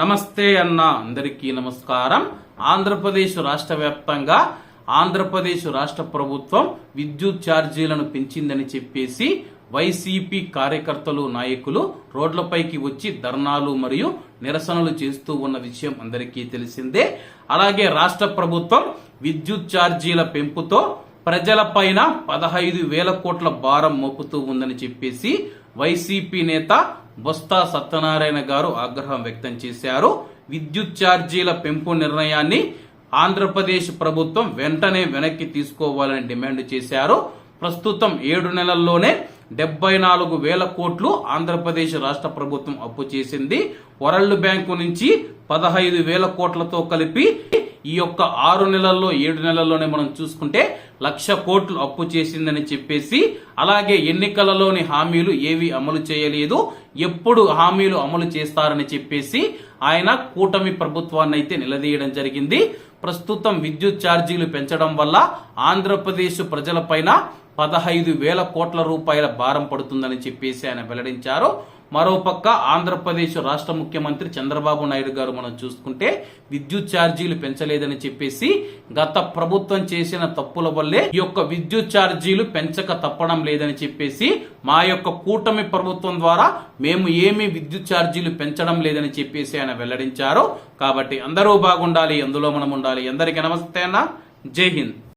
నమస్తే అన్న అందరికీ నమస్కారం. ఆంధ్రప్రదేశ్ రాష్ట్ర వ్యాప్తంగా ఆంధ్రప్రదేశ్ రాష్ట్ర ప్రభుత్వం విద్యుత్ ఛార్జీలను పెంచిందని చెప్పేసి వైసీపీ కార్యకర్తలు నాయకులు రోడ్లపైకి వచ్చి ధర్నాలు మరియు నిరసనలు చేస్తూ ఉన్న విషయం అందరికీ తెలిసిందే. అలాగే రాష్ట్ర ప్రభుత్వం విద్యుత్ ఛార్జీల పెంపుతో ప్రజలపైన పదహైదు వేల కోట్ల భారం మోపుతూ ఉందని చెప్పేసి వైసీపీ నేత బొస్తా సత్యనారాయణ గారు ఆగ్రహం వ్యక్తం చేశారు. విద్యుత్ ఛార్జీల పెంపు నిర్ణయాన్ని ఆంధ్రప్రదేశ్ ప్రభుత్వం వెంటనే వెనక్కి తీసుకోవాలని డిమాండ్ చేశారు. ప్రస్తుతం ఏడు నెలల్లోనే డెబ్బై నాలుగు వేల కోట్లు ఆంధ్రప్రదేశ్ రాష్ట్ర ప్రభుత్వం అప్పు చేసింది. వరల్డ్ బ్యాంకు నుంచి పదహైదు వేల కోట్లతో కలిపి ఈ యొక్క ఆరు నెలల్లో ఏడు నెలల్లోనే మనం చూసుకుంటే లక్ష కోట్లు అప్పు చేసిందని చెప్పేసి అలాగే ఎన్నికలలోని హామీలు ఏవి అమలు చేయలేదు ఎప్పుడు హామీలు అమలు చేస్తారని చెప్పేసి ఆయన కూటమి ప్రభుత్వాన్ని అయితే నిలదీయడం జరిగింది. ప్రస్తుతం విద్యుత్ ఛార్జీలు పెంచడం వల్ల ఆంధ్రప్రదేశ్ ప్రజలపైన పదహైదు వేల కోట్ల రూపాయల భారం పడుతుందని చెప్పేసి ఆయన వెల్లడించారు. మరోపక్క ఆంధ్రప్రదేశ్ రాష్ట్ర ముఖ్యమంత్రి చంద్రబాబు నాయుడు గారు మనం చూసుకుంటే విద్యుత్ ఛార్జీలు పెంచలేదని చెప్పేసి గత ప్రభుత్వం చేసిన తప్పుల వల్లే ఈ యొక్క విద్యుత్ ఛార్జీలు పెంచక తప్పడం లేదని చెప్పేసి మా యొక్క కూటమి ప్రభుత్వం ద్వారా మేము ఏమి విద్యుత్ ఛార్జీలు పెంచడం లేదని చెప్పేసి ఆయన వెల్లడించారు. కాబట్టి అందరూ బాగుండాలి అందులో మనం ఉండాలి. అందరికీ నమస్తే అన్న. జై హింద్.